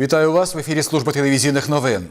Вітаю вас в ефірі служби телевізійних новин.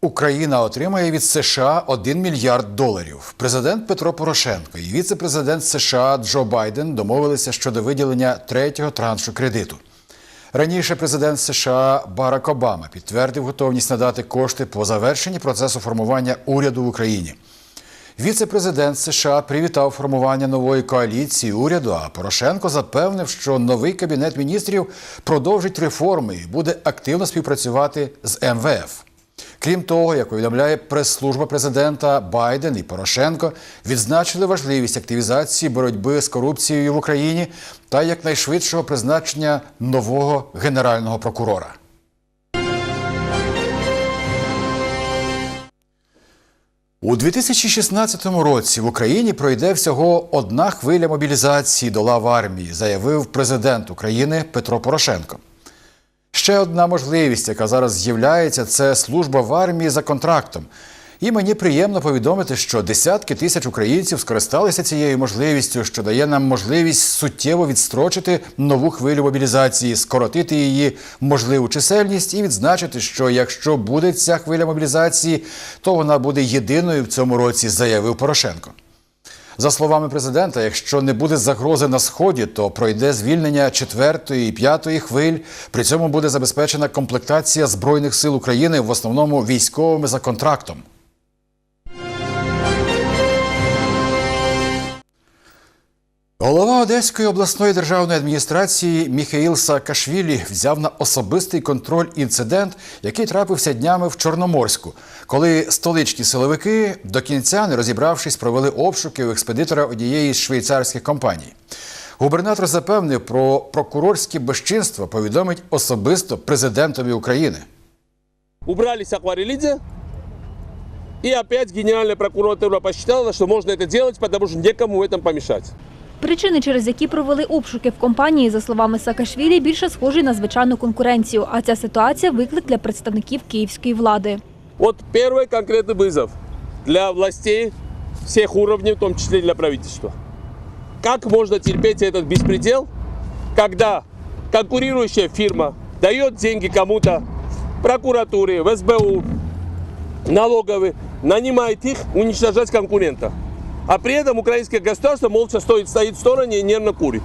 Україна отримає від США 1 мільярд доларів. Президент Петро Порошенко і віце-президент США Джо Байден домовилися щодо виділення третього траншу кредиту. Раніше президент США Барак Обама підтвердив готовність надати кошти по завершенні процесу формування уряду в Україні. Віце-президент США привітав формування нової коаліції уряду. А Порошенко запевнив, що новий кабінет міністрів продовжить реформи і буде активно співпрацювати з МВФ. Крім того, як повідомляє прес-служба президента Байден і Порошенко відзначили важливість активізації боротьби з корупцією в Україні та якнайшвидшого призначення нового генерального прокурора. У 2016 році в Україні пройде всього одна хвиля мобілізації до лав армії, заявив президент України Петро Порошенко. Ще одна можливість, яка зараз з'являється, це служба в армії за контрактом. І мені приємно повідомити, що десятки тисяч українців скористалися цією можливістю, що дає нам можливість суттєво відстрочити нову хвилю мобілізації, скоротити її можливу чисельність і відзначити, що якщо буде ця хвиля мобілізації, то вона буде єдиною в цьому році, заявив Порошенко. За словами президента, якщо не буде загрози на сході, то пройде звільнення четвертої і п'ятої хвиль. При цьому буде забезпечена комплектація збройних сил України в основному військовими за контрактом. Голова Одеської обласної державної адміністрації Міхаїл Саакашвілі взяв на особистий контроль інцидент, який трапився днями в Чорноморську, коли столичні силовики до кінця, не розібравшись, провели обшуки у експедитора однієї з швейцарських компаній. Губернатор запевнив про прокурорське безчинство повідомить особисто президентові України. убрали с Акварелидзе, и опять Генеральная прокуратура посчитала, что можно это делать, потому что некому в этом помешать. Причини, через які провели обшуки в компанії, за словами Саакашвілі, більше схожі на звичайну конкуренцію. А ця ситуація виклик для представників київської влади. Вот первый конкретный вызов для властей всех уровней, в том числе для правительства. Как можно терпеть этот беспредел, когда конкурирующая фирма дает деньги кому-то, прокуратуре, в СБУ, налоговые, нанимает их уничтожать конкурента. А при этом украинское государство молча стоит, стоит в стороне и нервно курит.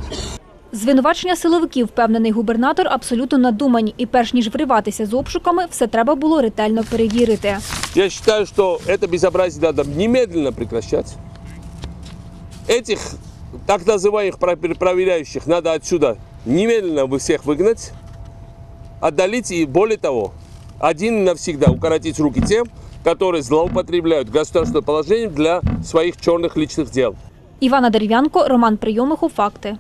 Звинувачення силовиків, впевнений губернатор, абсолютно надумані. І перш ніж вриватися з обшуками, все треба було ретельно перевірити. Я считаю, что это безобразие надо немедленно прекращать. Этих так называемых про- проверяющих надо отсюда немедленно вы всех выгнать, отдалить и более того, один и навсегда укоротить руки тем, которые злоупотребляют государственным положением для своих черных личных дел. Івана Дерев'янко, Роман Прийомиху. Факти.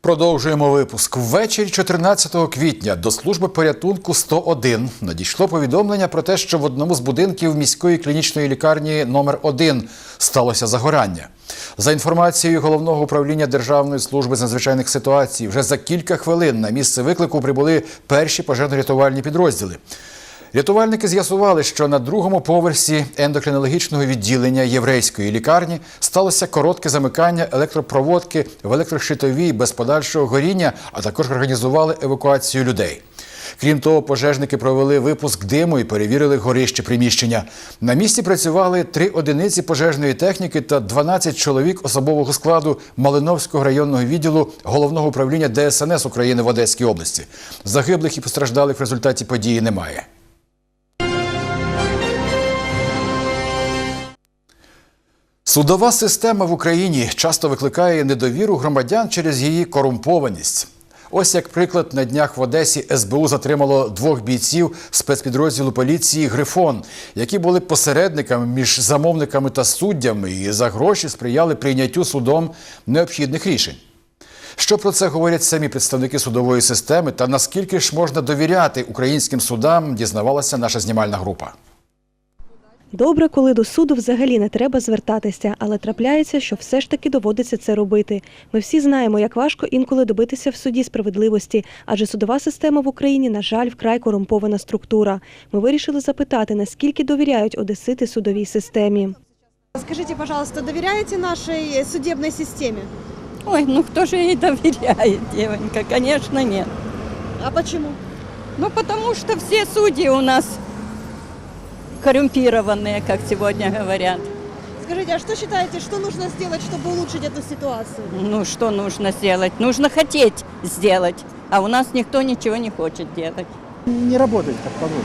Продовжуємо випуск. Ввечері 14 квітня до служби порятунку 101 надійшло повідомлення про те, що в одному з будинків міської клінічної лікарні номер 1 сталося загорання. За інформацією головного управління Державної служби з надзвичайних ситуацій, вже за кілька хвилин на місце виклику прибули перші пожежно-рятувальні підрозділи. Рятувальники з'ясували, що на другому поверсі ендокринологічного відділення єврейської лікарні сталося коротке замикання електропроводки в електрощитовій без подальшого горіння, а також організували евакуацію людей. Крім того, пожежники провели випуск диму і перевірили горище приміщення. На місці працювали три одиниці пожежної техніки та 12 чоловік особового складу Малиновського районного відділу головного управління ДСНС України в Одеській області. Загиблих і постраждалих в результаті події немає. Судова система в Україні часто викликає недовіру громадян через її корумпованість. Ось як приклад на днях в Одесі СБУ затримало двох бійців спецпідрозділу поліції Грифон, які були посередниками між замовниками та суддями і за гроші сприяли прийняттю судом необхідних рішень. Що про це говорять самі представники судової системи та наскільки ж можна довіряти українським судам, дізнавалася наша знімальна група. Добре, коли до суду взагалі не треба звертатися, але трапляється, що все ж таки доводиться це робити. Ми всі знаємо, як важко інколи добитися в суді справедливості, адже судова система в Україні, на жаль, вкрай корумпована структура. Ми вирішили запитати, наскільки довіряють одесити судовій системі. Скажите, пожалуйста, доверяете нашей судебной системе? Ой, ну кто же ей доверяет, девонька? Конечно, нет. А почему? Ну, потому что все судьи у нас коррумпированные, как сегодня говорят. Скажите, а что считаете, что нужно сделать, чтобы улучшить эту ситуацию? Ну, что нужно сделать? Нужно хотеть сделать, а у нас никто ничего не хочет делать. не работает как положено.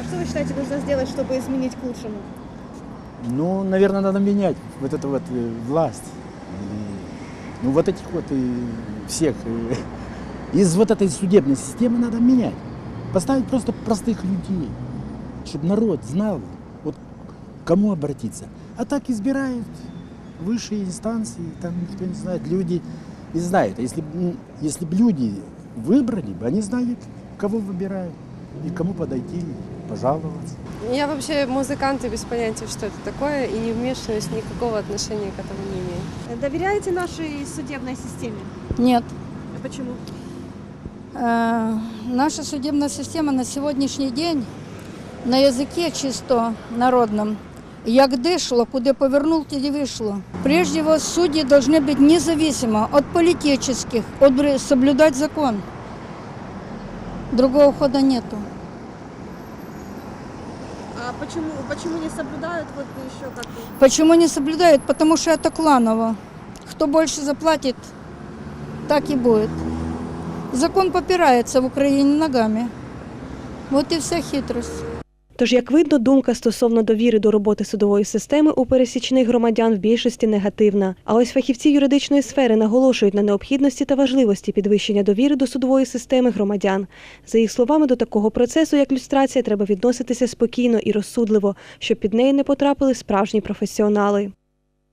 А что вы считаете, нужно сделать, чтобы изменить к лучшему? Ну, наверное, надо менять вот эту вот э, власть. И, ну, вот этих вот и всех. и из вот этой судебной системы надо менять. Поставить просто простых людей, чтобы народ знал, вот к кому обратиться. А так избирают высшие инстанции, там никто не знает. Люди не знают. А если, если бы люди выбрали бы, они знают, кого выбирают и кому подойти, пожаловаться. Я вообще музыкант и без понятия, что это такое, и не вмешиваюсь, никакого отношения к этому не имею. Э, Доверяете нашей судебной системе? Нет. А почему? Э, Наша судебная система на сегодняшній день на языке чисто народном. Як дишло, куди повернул, туди вышло. Прежде всего, судьи должны быть независимо от политических, от бр- соблюдать закон. Другого хода нету. А почему, почему не соблюдают вот еще как Почему не соблюдают? Потому что это кланово. Кто больше заплатит, так и будет. Закон попирается в Украине ногами. Вот и вся хитрость. Тож, як видно, думка стосовно довіри до роботи судової системи у пересічних громадян в більшості негативна. А ось фахівці юридичної сфери наголошують на необхідності та важливості підвищення довіри до судової системи громадян. За їх словами, до такого процесу, як люстрація, треба відноситися спокійно і розсудливо, щоб під неї не потрапили справжні професіонали.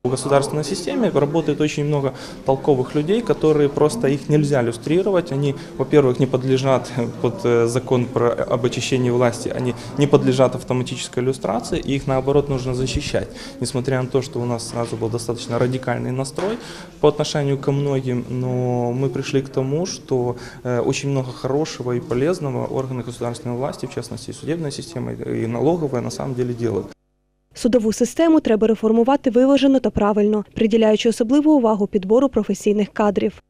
В государственной системе работает очень много толковых людей, которые просто их нельзя иллюстрировать. Они, во-первых, не подлежат под э, закон про, об очищении власти, они не подлежат автоматической иллюстрации, и их наоборот нужно защищать. Несмотря на то, что у нас сразу был достаточно радикальный настрой по отношению ко многим, но мы пришли к тому, что э, очень много хорошего и полезного органы государственной власти, в частности и судебная система, и налоговая, на самом деле делают. Судову систему треба реформувати виважено та правильно, приділяючи особливу увагу підбору професійних кадрів.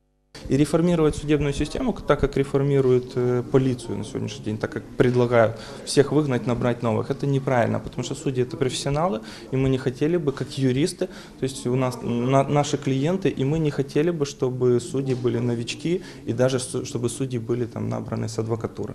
И реформировать судебную систему, так как реформируют э, полицию на сегодняшний день, так как предлагают всех выгнать, набрать новых, это неправильно, потому что судьи это профессионалы, и мы не хотели бы, как юристы, то есть у нас на- наши клиенты, и мы не хотели бы, чтобы судьи были новички, и даже су- чтобы судьи были там набраны с адвокатуры.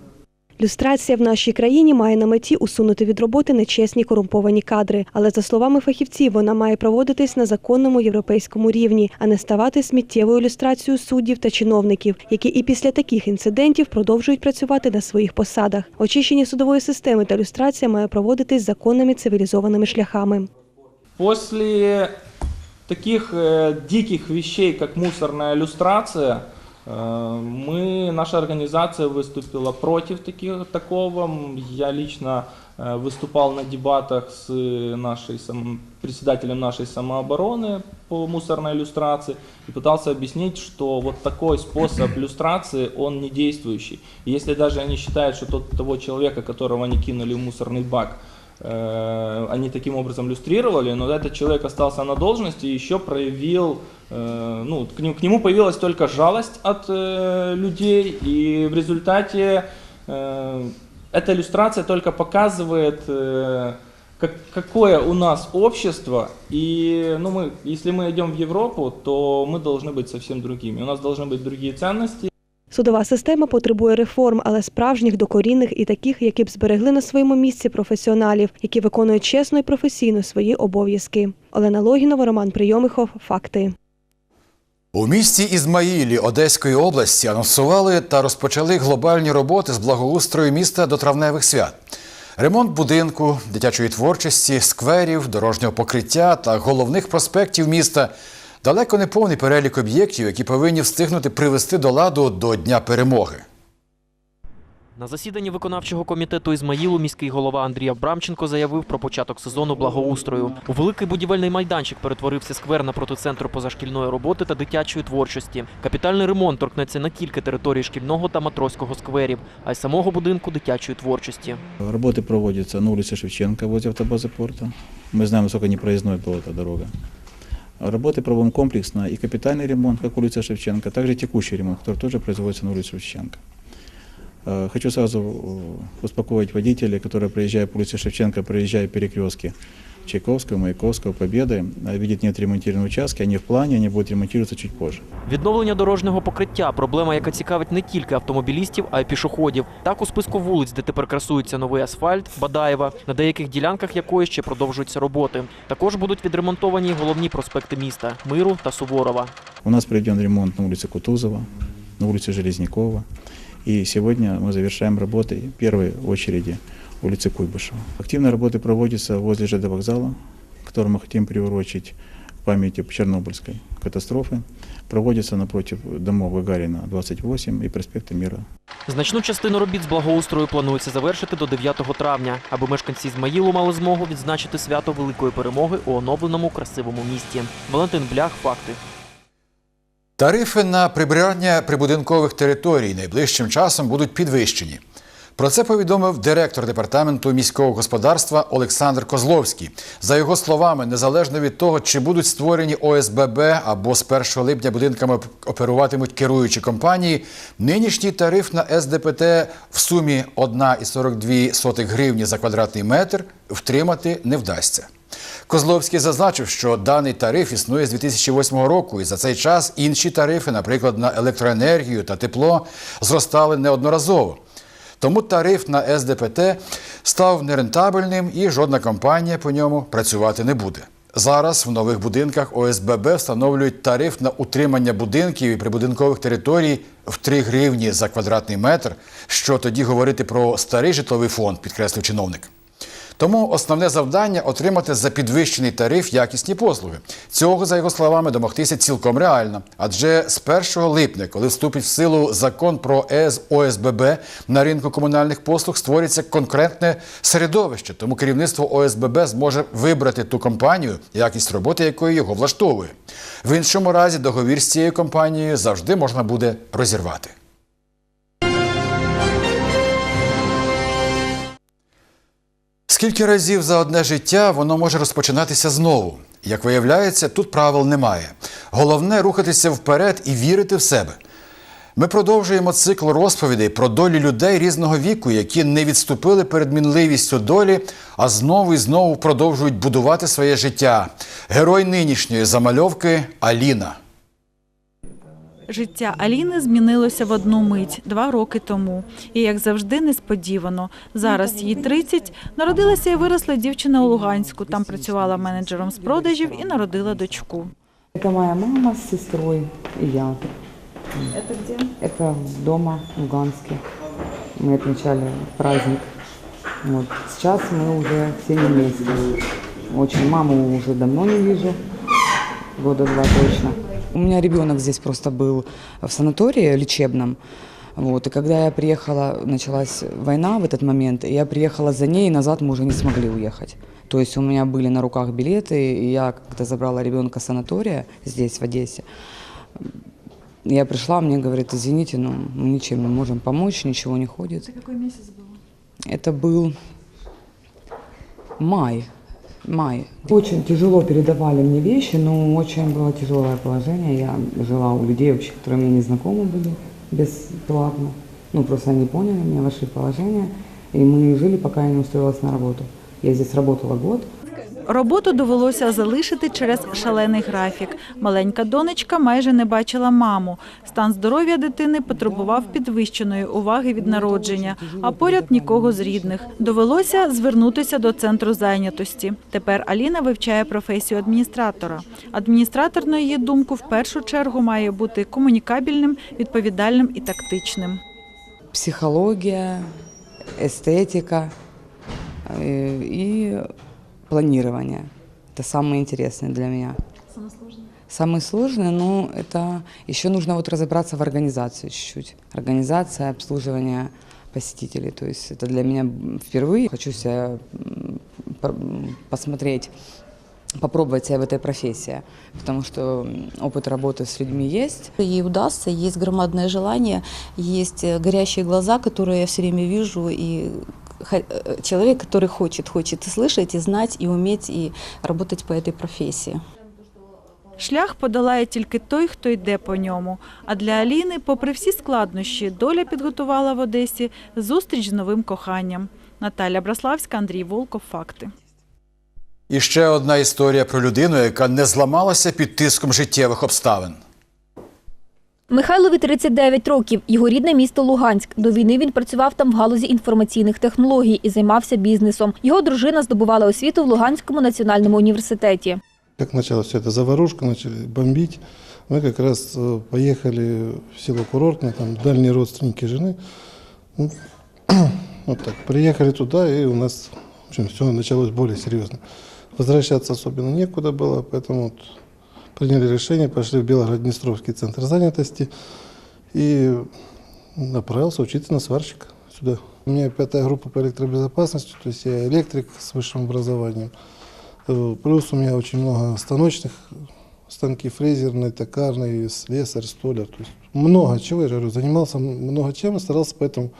Люстрація в нашій країні має на меті усунути від роботи нечесні корумповані кадри. Але за словами фахівців, вона має проводитись на законному європейському рівні, а не ставати сміттєвою люстрацією суддів та чиновників, які і після таких інцидентів продовжують працювати на своїх посадах. Очищення судової системи та люстрація має проводитись законними цивілізованими шляхами. После таких э, диких вещей, как мусорная иллюстрация, э, мы, наша организация выступила против таких, такого. М, Я лично э, выступал на дебатах с нашей сам- председателем нашей самообороны по мусорной иллюстрации и пытался объяснить, что вот такой способ иллюстрации, он не действующий. И если даже они считают, что тот, того человека, которого они кинули в мусорный бак, э, они таким образом иллюстрировали, но этот человек остался на должности и еще проявил, э, ну, к нему, к нему появилась только жалость от э, людей, и в результате э, эта иллюстрация только показывает, э, как, какое у нас общество, и ну, мы, если мы идем в Европу, то мы должны быть совсем другими, у нас должны быть другие ценности, Судова система потребує реформ, але справжніх докорінних і таких, які б зберегли на своєму місці професіоналів, які виконують чесно і професійно свої обов'язки. Олена Логінова, Роман Прийомихов. Факти. У місті Ізмаїлі Одеської області анонсували та розпочали глобальні роботи з благоустрою міста до травневих свят. Ремонт будинку, дитячої творчості, скверів, дорожнього покриття та головних проспектів міста далеко не повний перелік об'єктів, які повинні встигнути привести до ладу до Дня перемоги. На засіданні виконавчого комітету Ізмаїлу міський голова Андрій Абрамченко заявив про початок сезону благоустрою. У великий будівельний майданчик перетворився сквер напроти центру позашкільної роботи та дитячої творчості. Капітальний ремонт торкнеться не тільки території шкільного та матросського скверів, а й самого будинку дитячої творчості. Работы проводятся на улице Шевченко возле автобазы порта. Мы знаем, насколько непроездной была эта дорога. Работы проводим комплексно и капитальный ремонт, как улица Шевченко, также текущий ремонт, который тоже производится на улице Шевченко. Э, Хочу сразу э, успокоить водителей, которые, проезжая по улице Шевченко, проезжая перекрестки Чайковского, Маяковского, Победы, э, видят неотремонтированные участки, они в плане, они будут ремонтироваться чуть позже. Відновлення дорожнього покриття проблема, яка цікавить не тільки автомобілістів, а й пішоходів. Так у списку вулиць, де тепер красується новий асфальт, Бадаєва, на деяких ділянках якої ще продовжуються роботи. Також будуть відремонтовані й головні проспекти міста Миру та Суворова. У нас проведен ремонт на улице Кутузова, на улице Железнякова. И сегодня мы завершаем работы в первой очереди улицы Куйбышева. Активные работы проводятся возле ЖД вокзала, который мы хотим приурочить к памяти Чернобыльской катастрофы. Проводятся напротив домов Гагарина 28 и проспекта Мира Значну частину робіт з благоустрою планується завершити до 9 травня, аби мешканці Ізмаїлу мали змогу відзначити свято великої перемоги у оновленому красивому місті. Валентин Блях, факти. Тарифи на прибирання прибудинкових територій найближчим часом будуть підвищені. Про це повідомив директор департаменту міського господарства Олександр Козловський. За його словами, незалежно від того, чи будуть створені ОСББ або з 1 липня будинками оперуватимуть керуючі компанії, нинішній тариф на СДПТ в сумі 1,42 гривні за квадратний метр втримати не вдасться. Козловський зазначив, що даний тариф існує з 2008 року, і за цей час інші тарифи, наприклад, на електроенергію та тепло, зростали неодноразово. Тому тариф на СДПТ став нерентабельним і жодна компанія по ньому працювати не буде. Зараз в нових будинках ОСББ встановлюють тариф на утримання будинків і прибудинкових територій в 3 гривні за квадратний метр. Що тоді говорити про старий житловий фонд, підкреслив чиновник. Тому основне завдання отримати за підвищений тариф якісні послуги. Цього, за його словами, домогтися цілком реально. Адже з 1 липня, коли вступить в силу закон про ЕС ОСББ, на ринку комунальних послуг створиться конкретне середовище. Тому керівництво ОСББ зможе вибрати ту компанію, якість роботи якої його влаштовує. В іншому разі договір з цією компанією завжди можна буде розірвати. Скільки разів за одне життя воно може розпочинатися знову? Як виявляється, тут правил немає. Головне рухатися вперед і вірити в себе. Ми продовжуємо цикл розповідей про долі людей різного віку, які не відступили перед мінливістю долі, а знову і знову продовжують будувати своє життя. Герой нинішньої замальовки Аліна. Життя Аліни змінилося в одну мить два роки тому. І як завжди, несподівано. Зараз їй 30, народилася і виросла дівчина у Луганську. Там працювала менеджером з продажів і народила дочку. Это моя мама с сестрой и я. Це де? Это дома в Луганске. Мы отмечали праздник. Вот. Сейчас мы уже все не вместе. Очень маму уже давно не вижу. Года два точно. У меня ребенок здесь просто был в санатории лечебном. Вот. И когда я приехала, началась война в этот момент, и я приехала за ней, и назад мы уже не смогли уехать. То есть у меня были на руках билеты, и я когда забрала ребенка с санатория здесь, в Одессе, я пришла, мне говорит, извините, но мы ничем не можем помочь, ничего не ходит. Це який місяць було? Это был май. Май. Очень тяжело передавали мне вещи, но очень было тяжелое положение. Я жила у людей, вообще, которые мне не знакомы были, бесплатно. Ну, просто они поняли меня, вошли в положение. И мы жили, пока я не устроилась на работу. Я здесь работала год. Роботу довелося залишити через шалений графік. Маленька донечка майже не бачила маму. Стан здоров'я дитини потребував підвищеної уваги від народження, а поряд нікого з рідних. Довелося звернутися до центру зайнятості. Тепер Аліна вивчає професію адміністратора. Адміністратор, на її думку, в першу чергу має бути комунікабельним, відповідальним і тактичним. Психология, эстетика э, и планирование. Это самое интересное для меня. Самое сложное, ну, это еще нужно вот разобраться в организации чуть-чуть. Организация, обслуживание посетителей. То есть это для меня впервые. Хочу себя посмотреть, попробовать себя в этой профессии. Потому что опыт работы с людьми есть. Ей удастся, есть громадное желание, есть э, горящие глаза, которые я все время вижу, и человек, который хочет, хочет и слышать, и знать, и уметь, и работать по этой профессии. Шлях подолає тільки той, хто йде по ньому. А для Аліни, попри всі складнощі, доля підготувала в Одесі зустріч з новим коханням. Наталя Браславська, Андрій Волков. Факти. І ще одна історія про людину, яка не зламалася під тиском життєвих обставин. Михайлові 39 років. Його рідне місто Луганськ. До війни він працював там в галузі інформаційних технологій і займався бізнесом. Його дружина здобувала освіту в Луганському національному університеті. Как началась вся эта заварушка, начали бомбить, мы как раз э, поехали в село Курортное, там дальние родственники жены. Ну, Вот так, приехали туда, и у нас, в общем, все началось более серьезно. Возвращаться особенно некуда было, поэтому вот приняли решение, пошли в Белгород-Днестровский центр занятости и направился учиться на сварщика сюда. У меня пятая группа по электробезопасности, то есть я электрик с высшим образованием. Э, Плюс у меня очень много станочных, станки фрезерные, токарные, слесарь, столяр. То есть много чего, я говорю, занимался много чем и старался поэтому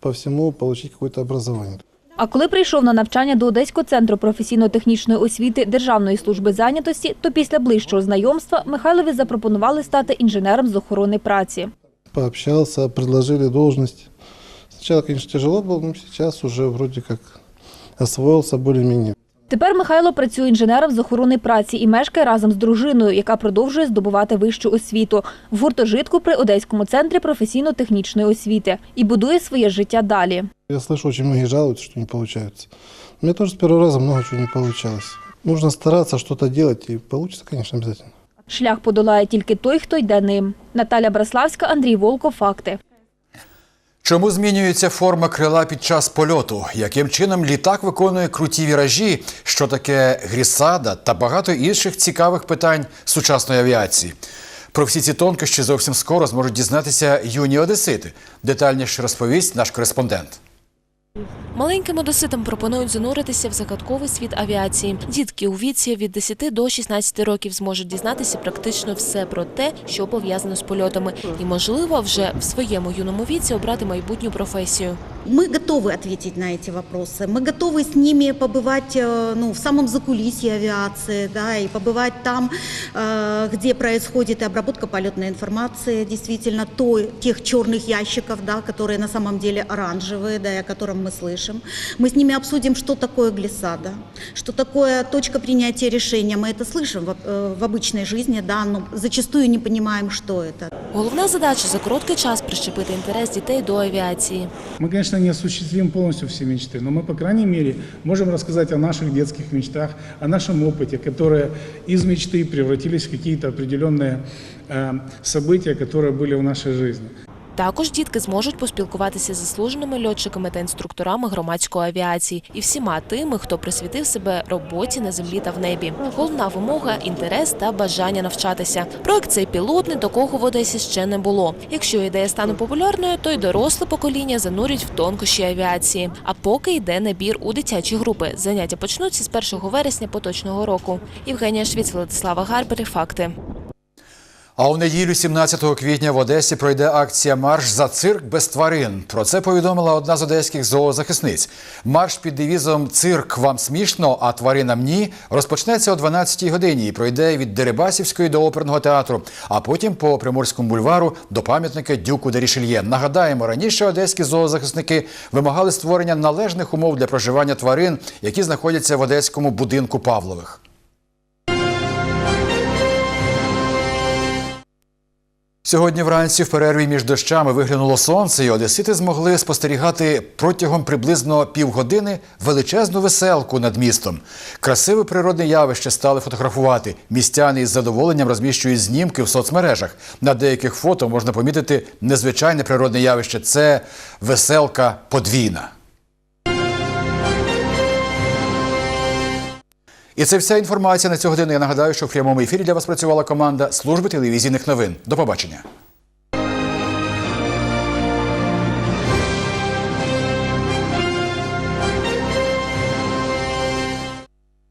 по всему получить какое-то образование. А коли прийшов на навчання до Одеського центру професійно-технічної освіти Державної служби зайнятості, то після ближчого знайомства Михайлові запропонували стати інженером з охорони праці. Пообщався, предложили должность. Сначала, конечно, тяжело було, але зараз уже вроде как освоился более-менее. Тепер Михайло працює інженером з охорони праці і мешкає разом з дружиною, яка продовжує здобувати вищу освіту в гуртожитку при Одеському центрі професійно-технічної освіти і будує своє життя далі. Я слышу, очень многие жалуются, что не получается. У меня тоже с первого раза много чего не получалось. Нужно стараться что-то делать, и получится, конечно, обязательно. Шлях подолає тільки той, хто йде ним. Наталя Браславська, Андрій Волков. Факти. Чому змінюється форма крила під час польоту? Яким чином літак виконує круті віражі? Що таке грісада та багато інших цікавих питань сучасної авіації? Про всі ці тонкощі зовсім скоро зможуть дізнатися юні одесити. Детальніше розповість наш кореспондент. Маленьким одеситам пропонують зануритися в загадковий світ авіації. Дітки у віці від 10 до 16 років зможуть дізнатися практично все про те, що пов'язано з польотами, і, можливо, вже в своєму юному віці обрати майбутню професію. Мы готовы ответить на эти вопросы. Мы готовы с ними побывать э, ну, в самом закулисье авиации, да, и побывать там, э, где происходит и обработка полетной информации, действительно, то, тех черных ящиков, да, которые на самом деле оранжевые, да, и о котором мы слышим. Мы с ними обсудим, что такое глиссада, что такое точка принятия решения. Мы это слышим в, э, в обычной жизни, да, но зачастую не понимаем, что это. Головна задача за короткий час прищепити інтерес дітей до авіації. Мы, конечно, не осуществим полностью все мечты, но мы, по крайней мере, можем рассказать о наших детских мечтах, о нашем опыте, которые из мечты превратились в какие-то определенные э, события, которые были в нашей жизни. Також дітки зможуть поспілкуватися з заслуженими льотчиками та інструкторами громадської авіації і всіма тими, хто присвятив себе роботі на землі та в небі. Головна вимога інтерес та бажання навчатися. Проект цей пілотний, такого в Одесі ще не було. Якщо ідея стане популярною, то й доросле покоління занурять в тонкощі авіації. А поки йде набір у дитячі групи. Заняття почнуться з 1 вересня поточного року. Євгенія Швіц, Владислава Гарбери. Факти. А у неділю, 17 квітня, в Одесі пройде акція Марш за цирк без тварин. Про це повідомила одна з одеських зоозахисниць. Марш під девізом Цирк вам смішно, а тваринам ні розпочнеться о 12-й годині і пройде від Дерибасівської до оперного театру, а потім по Приморському бульвару до пам'ятника Дюку де Рішельє. Нагадаємо, раніше одеські зоозахисники вимагали створення належних умов для проживання тварин, які знаходяться в одеському будинку Павлових. Сьогодні вранці в перерві між дощами виглянуло сонце, і одесити змогли спостерігати протягом приблизно півгодини величезну веселку над містом. Красиве природне явище стали фотографувати. Містяни із задоволенням розміщують знімки в соцмережах. На деяких фото можна помітити незвичайне природне явище це веселка подвійна. І це вся інформація на цю годину. Я нагадаю, що в прямому ефірі для вас працювала команда служби телевізійних новин. До побачення.